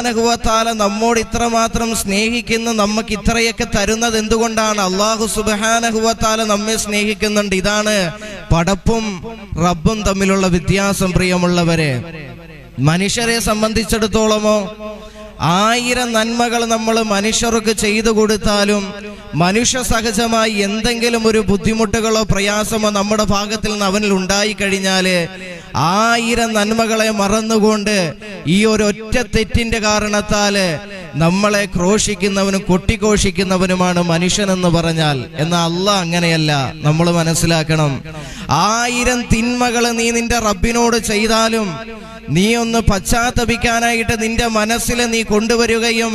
സുബഹാനഹുവത്താല നമ്മോട് ഇത്രമാത്രം സ്നേഹിക്കുന്ന നമുക്ക് ഇത്രയൊക്കെ തരുന്നത് എന്തുകൊണ്ടാണ്? അള്ളാഹു സുബഹാനഹുവത്താല നമ്മെ സ്നേഹിക്കുന്നുണ്ട്. ഇതാണ് പടപ്പും റബ്ബും തമ്മിലുള്ള വ്യത്യാസം പ്രിയമുള്ളവരെ. മനുഷ്യരെ സംബന്ധിച്ചിടത്തോളമോ ആയിരം നന്മകൾ നമ്മൾ മനുഷ്യർക്ക് ചെയ്തു കൊടുത്താലും മനുഷ്യ സഹജമായി എന്തെങ്കിലും ഒരു ബുദ്ധിമുട്ടുകളോ പ്രയാസമോ നമ്മുടെ ഭാഗത്തിൽ നിന്ന് അവനിൽ ഉണ്ടായി കഴിഞ്ഞാൽ ആയിരം നന്മകളെ മറന്നുകൊണ്ട് ഈ ഒറ്റ തെറ്റിന്റെ കാരണത്താൽ നമ്മളെ ക്രോശിക്കുന്നവനും കൊട്ടിഘോഷിക്കുന്നവനുമാണ് മനുഷ്യനെന്ന് പറഞ്ഞാൽ. എന്നാൽ അല്ല അങ്ങനെയല്ല നമ്മൾ മനസ്സിലാക്കണം. ആയിരം തിന്മകൾ നീ നിന്റെ റബ്ബിനോട് ചെയ്താലും നീ ഒന്ന് പശ്ചാത്തപിക്കാനായിട്ട് നിന്റെ മനസ്സിൽ നീ കൊണ്ടുവരികയും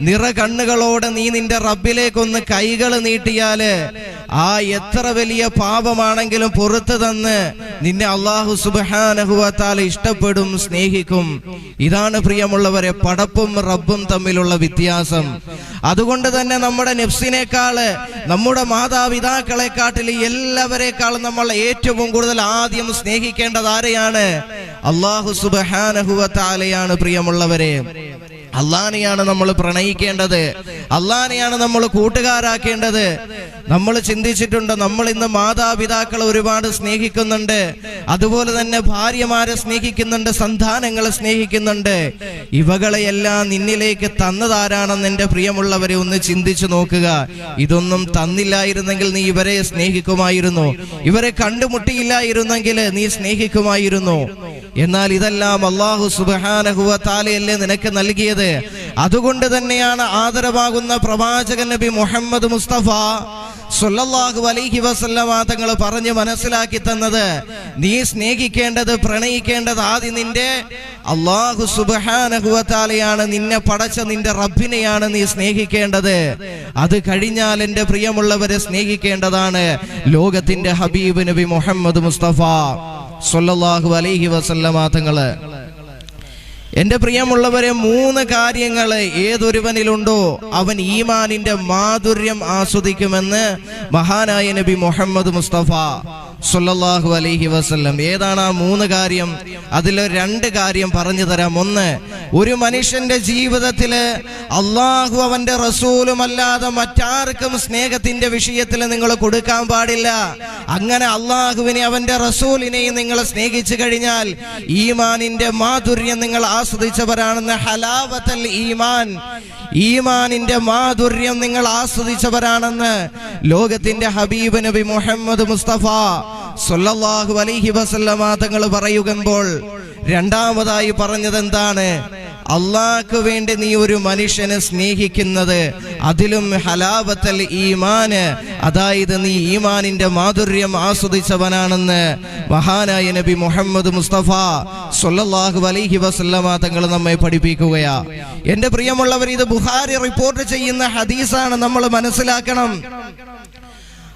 നിറ കണ്ണുകളോടെ നീ നിന്റെ റബ്ബിലേക്കൊന്ന് കൈകൾ നീട്ടിയാൽ ആ എത്ര വലിയ പാപമാണെങ്കിലും പുറത്തു തന്ന് നിന്നെ അള്ളാഹു സുബാനഹുവത്താൽ ഇഷ്ടപ്പെടും സ്നേഹിക്കും. ഇതാണ് പ്രിയമുള്ളവരെ പടപ്പും റബ്ബും തമ്മിലുള്ള വ്യത്യാസം. അതുകൊണ്ട് തന്നെ നമ്മുടെ നെഫ്സിനേക്കാൾ നമ്മുടെ മാതാപിതാക്കളെക്കാട്ടിൽ എല്ലാവരെക്കാളും നമ്മൾ ഏറ്റവും കൂടുതൽ ആദ്യം സ്നേഹിക്കേണ്ടത് ആരെയാണ്? അള്ളാഹു സുബഹാനഹുവത്താലയാണ് പ്രിയമുള്ളവരെ. അള്ളാനെയാണ് നമ്മൾ പ്രണയിക്കേണ്ടത്. അള്ളാനെയാണ് നമ്മൾ കൂട്ടുകാരാക്കേണ്ടത്. നമ്മൾ ചിന്തിച്ചിട്ടുണ്ട് നമ്മൾ ഇന്ന് മാതാപിതാക്കളെ ഒരുപാട് സ്നേഹിക്കുന്നുണ്ട്. അതുപോലെ തന്നെ ഭാര്യമാരെ സ്നേഹിക്കുന്നുണ്ട് സന്താനങ്ങളെ സ്നേഹിക്കുന്നുണ്ട്. ഇവകളെയെല്ലാം നിന്നിലേക്ക് തന്നതാരാണെന്ന് എന്റെ പ്രിയമുള്ളവരെ ഒന്ന് ചിന്തിച്ചു നോക്കുക. ഇതൊന്നും തന്നില്ലായിരുന്നെങ്കിൽ നീ ഇവരെ സ്നേഹിക്കുമായിരുന്നു. ഇവരെ കണ്ടുമുട്ടിയില്ലായിരുന്നെങ്കിൽ നീ സ്നേഹിക്കുമായിരുന്നു. എന്നാൽ ഇതെല്ലാം അള്ളാഹു സുബാനഹുവ താലയല്ലേ നിനക്ക് നൽകിയത്? അതുകൊണ്ട് തന്നെയാണ് ആദരവാകുന്ന പ്രവാചകൻ നബി മുഹമ്മദ് മുസ്തഫ സുല്ലാഹു അലൈഹി വസല്ലമ തങ്ങൾ പറഞ്ഞു മനസ്സിലാക്കി തന്നത്. നീ സ്നേഹിക്കേണ്ടത് പ്രണയിക്കേണ്ടത് ആദ്യം നിന്റെ അള്ളാഹു സുബാനഹുവത്താലയാണ് നിന്നെ പടച്ച നിന്റെ റബ്ബിനെയാണ് നീ സ്നേഹിക്കേണ്ടത്. അത് കഴിഞ്ഞാൽ എന്റെ പ്രിയമുള്ളവരെ സ്നേഹിക്കേണ്ടതാണ്. ലോകത്തിന്റെ ഹബീബ് നബി മുഹമ്മദ് മുസ്തഫ സൊല്ലാഹു അലൈഹി വസല്ലമ തങ്ങൾ. എന്റെ പ്രിയമുള്ളവരെ മൂന്ന് കാര്യങ്ങൾ ഏതൊരുവനിലുണ്ടോ അവൻ ഈമാനിന്റെ മാധുര്യം ആസ്വദിക്കുമെന്ന് മഹാനായ നബി മുഹമ്മദ് മുസ്തഫ. സല്ലല്ലാഹു അലൈഹി വസ്ല്ലം. ഏതാണ് ആ മൂന്ന് കാര്യം? അതിൽ രണ്ട് കാര്യം പറഞ്ഞു തരാം. ഒന്ന് ഒരു മനുഷ്യന്റെ ജീവിതത്തിൽ അള്ളാഹു അവന്റെ റസൂലും അല്ലാതെ മറ്റാർക്കും സ്നേഹത്തിന്റെ വിഷയത്തിൽ നിങ്ങൾ കൊടുക്കാൻ പാടില്ല. അങ്ങനെ അള്ളാഹുവിനെ അവന്റെ റസൂലിനെയും നിങ്ങൾ സ്നേഹിച്ചു കഴിഞ്ഞാൽ ഈമാനിന്റെ മാധുര്യം നിങ്ങൾ ആസ്വദിച്ചവരാണെന്ന് ഹലാവത്തൽ ഈമാൻ. ഈമാനിന്റെ മാധുര്യം നിങ്ങൾ ആസ്വദിച്ചവരാണെന്ന് ലോകത്തിന്റെ ഹബീബ് നബി മുഹമ്മദ് മുസ്തഫ സല്ലല്ലാഹു അലൈഹി വസല്ലമ തങ്ങൾ പറയുമ്പോൾ രണ്ടാമതായി പറഞ്ഞത് എന്താണ് അള്ളാഹ്ക്ക് വേണ്ടി നീ ഒരു മനുഷ്യനെ സ്നേഹിക്കുന്നത് അതിലും ഹലാവത്തൽ ഈമാന്. അതായത് നീ ഈമാനിന്റെ മാധുര്യം ആസ്വദിച്ചവനാണെന്ന് മഹാനായ നബി മുഹമ്മദ് മുസ്തഫ സൊല്ലാഹു അലൈഹി വസല്ലമ തങ്ങൾ നമ്മെ പഠിപ്പിക്കുകയാ. എന്റെ പ്രിയമുള്ളവർ ഇത് ബുഹാരി റിപ്പോർട്ട് ചെയ്യുന്ന ഹദീസാണ് നമ്മൾ മനസ്സിലാക്കണം.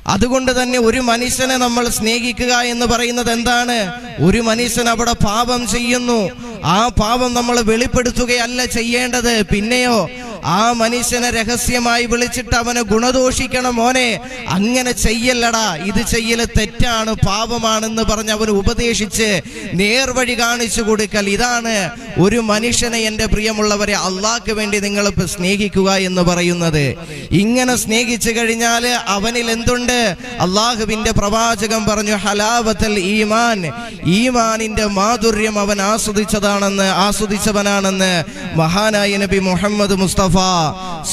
അതുകൊണ്ട് തന്നെ ഒരു മനുഷ്യനെ നമ്മൾ സ്നേഹിക്കുക എന്ന് പറയുന്നത് എന്താണ്? ഒരു മനുഷ്യൻ അവിടെ പാപം ചെയ്യുന്നു. ആ പാപം നമ്മൾ വെളിപ്പെടുത്തുകയല്ല ചെയ്യേണ്ടത്. പിന്നെയോ ആ മനുഷ്യനെ രഹസ്യമായി വിളിച്ചിട്ട് അവനെ ഗുണദോഷിക്കണം മോനെ. അങ്ങനെ ചെയ്യല്ലടാ. ഇത് ചെയ്യൽ തെറ്റാണ് പാപമാണെന്ന് പറഞ്ഞ് അവന് ഉപദേശിച്ച് നേർവഴി കാണിച്ചു കൊടുക്കൽ ഇതാണ്. ഒരു മനുഷ്യനെ എന്റെ പ്രിയമുള്ളവരെ അള്ളാഹ്ക്ക് വേണ്ടി നിങ്ങൾ സ്നേഹിക്കുക എന്ന് പറയുന്നത്. ഇങ്ങനെ സ്നേഹിച്ചു കഴിഞ്ഞാൽ അവനിൽ എന്തുണ്ട്? അള്ളാഹുവിന്റെ പ്രവാചകം പറഞ്ഞു ഹലാവത്തൽ ഈമാൻ. ഈമാനിന്റെ മാധുര്യം അവൻ ആസ്വദിച്ചതാണെന്ന് ആസ്വദിച്ചവനാണെന്ന് മഹാനായ നബി മുഹമ്മദ് മുസ്തഫ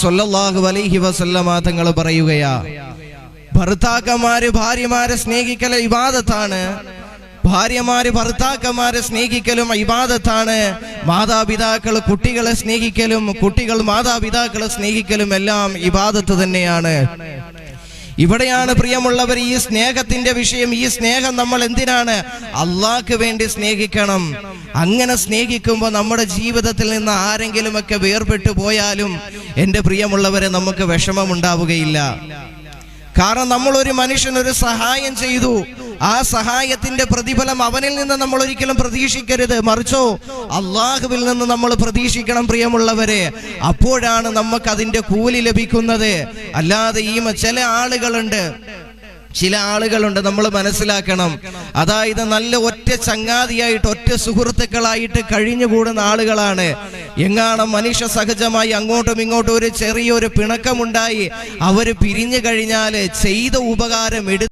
സല്ലല്ലാഹു അലൈഹി വസല്ലമ തങ്ങൾ പറയുകയാ ഭർത്താക്കന്മാര് ഭാര്യമാരെ സ്നേഹിക്കല ഇബാദത്താണ്. ഭാര്യമാര് ഭർത്താക്കന്മാരെ സ്നേഹിക്കലും ഇബാദത്താണ്. മാതാപിതാക്കൾ കുട്ടികളെ സ്നേഹിക്കലും കുട്ടികൾ മാതാപിതാക്കളെ സ്നേഹിക്കലും എല്ലാം ഇബാദത്ത് തന്നെയാണ്. ഇവിടെയാണ് പ്രിയമുള്ളവർ ഈ സ്നേഹത്തിന്റെ വിഷയം. ഈ സ്നേഹം നമ്മൾ എന്തിനാണ്? അള്ളാഹ്ക്ക് വേണ്ടി സ്നേഹിക്കണം. അങ്ങനെ സ്നേഹിക്കുമ്പോൾ നമ്മുടെ ജീവിതത്തിൽ നിന്ന് ആരെങ്കിലുമൊക്കെ വേർപെട്ടു പോയാലും എന്റെ പ്രിയമുള്ളവരെ നമുക്ക് വിഷമമുണ്ടാവുകയില്ല. കാരണം നമ്മൾ ഒരു മനുഷ്യൻ ഒരു സഹായം ചെയ്തു. ആ സഹായത്തിന്റെ പ്രതിഫലം അവനിൽ നിന്ന് നമ്മൾ ഒരിക്കലും പ്രതീക്ഷിക്കരുത്. മറിച്ചോ അള്ളാഹുവിൽ നിന്ന് നമ്മൾ പ്രതീക്ഷിക്കണം പ്രിയമുള്ളവരെ. അപ്പോഴാണ് നമുക്ക് അതിന്റെ കൂലി ലഭിക്കുന്നത്. അല്ലാതെ ഈ ചില ആളുകളുണ്ട്. ചില ആളുകളുണ്ട് നമ്മൾ മനസ്സിലാക്കണം. അതായത് നല്ല ഒറ്റ ചങ്ങാതിയായിട്ട് ഒറ്റ സുഹൃത്തുക്കളായിട്ട് കഴിഞ്ഞുകൂടുന്ന ആളുകളാണ്. എങ്ങാണം മനുഷ്യ സഹജമായി അങ്ങോട്ടും ഇങ്ങോട്ടും ഒരു ചെറിയൊരു പിണക്കമുണ്ടായി. അവർ പിരിഞ്ഞു കഴിഞ്ഞാൽ ചെയ്ത ഉപകാരം എടുത്തു